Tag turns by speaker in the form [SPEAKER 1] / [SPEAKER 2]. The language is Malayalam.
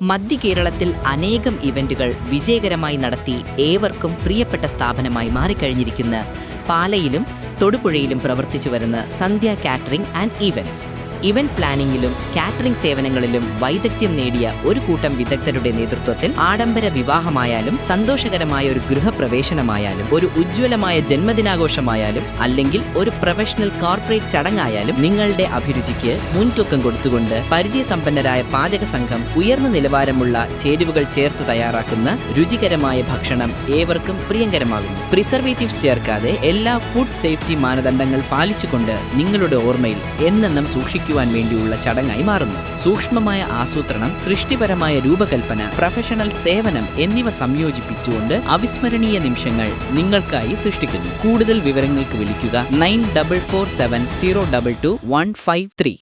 [SPEAKER 1] മധ്യ കേരളത്തിൽ അനേകം ഇവന്റുകൾ വിജയകരമായി നടത്തി ഏവർക്കും പ്രിയപ്പെട്ട സ്ഥാപനമായി മാറിക്കഴിഞ്ഞിരിക്കുന്ന. പാലയിലും തൊടുപുഴയിലും പ്രവർത്തിച്ചു വരുന്ന Sandhya catering and events event പ്ലാനിംഗിലും catering സേവനങ്ങളിലും വൈദഗ്ധ്യം നേടിയ ഒരു കൂട്ടം വിദഗ്ധരുടെ നേതൃത്വത്തിൽ ആഡംബര വിവാഹമായാലും സന്തോഷകരമായ ഒരു ഗൃഹപ്രവേശനമായാലും ഒരു ഉജ്ജ്വലമായ ജന്മദിനാഘോഷമായാലും അല്ലെങ്കിൽ ഒരു പ്രൊഫഷണൽ കോർപ്പറേറ്റ് ചടങ്ങായാലും നിങ്ങളുടെ അഭിരുചിക്ക് മുൻതൂക്കം കൊടുത്തുകൊണ്ട് പരിചയസമ്പന്നരായ പാചക സംഘം ഉയർന്ന നിലവാരമുള്ള ചേരുവകൾ ചേർത്ത് തയ്യാറാക്കുന്ന രുചികരമായ ഭക്ഷണം ഏവർക്കും പ്രിയങ്കരമാകുന്നു. പ്രിസർവേറ്റീവ്സ് ചേർക്കാതെ എല്ലാ ഫുഡ് സേഫ്റ്റി മാനദണ്ഡങ്ങൾ പാലിച്ചുകൊണ്ട് നിങ്ങളുടെ ഓർമ്മയിൽ എന്നെന്നും സൂക്ഷിക്കുവാൻ വേണ്ടിയുള്ള ചടങ്ങായി മാറുന്നു. സൂക്ഷ്മമായ ആസൂത്രണം സൃഷ്ടിപരമായ രൂപകൽപ്പന പ്രൊഫഷണൽ സേവനം എന്നിവ സംയോജിപ്പിച്ചുകൊണ്ട് അവിസ്മരണീയ നിമിഷങ്ങൾ നിങ്ങൾക്കായി സൃഷ്ടിക്കുന്നു. കൂടുതൽ വിവരങ്ങൾക്ക് വിളിക്കുക nine double four seven zero double two one five three.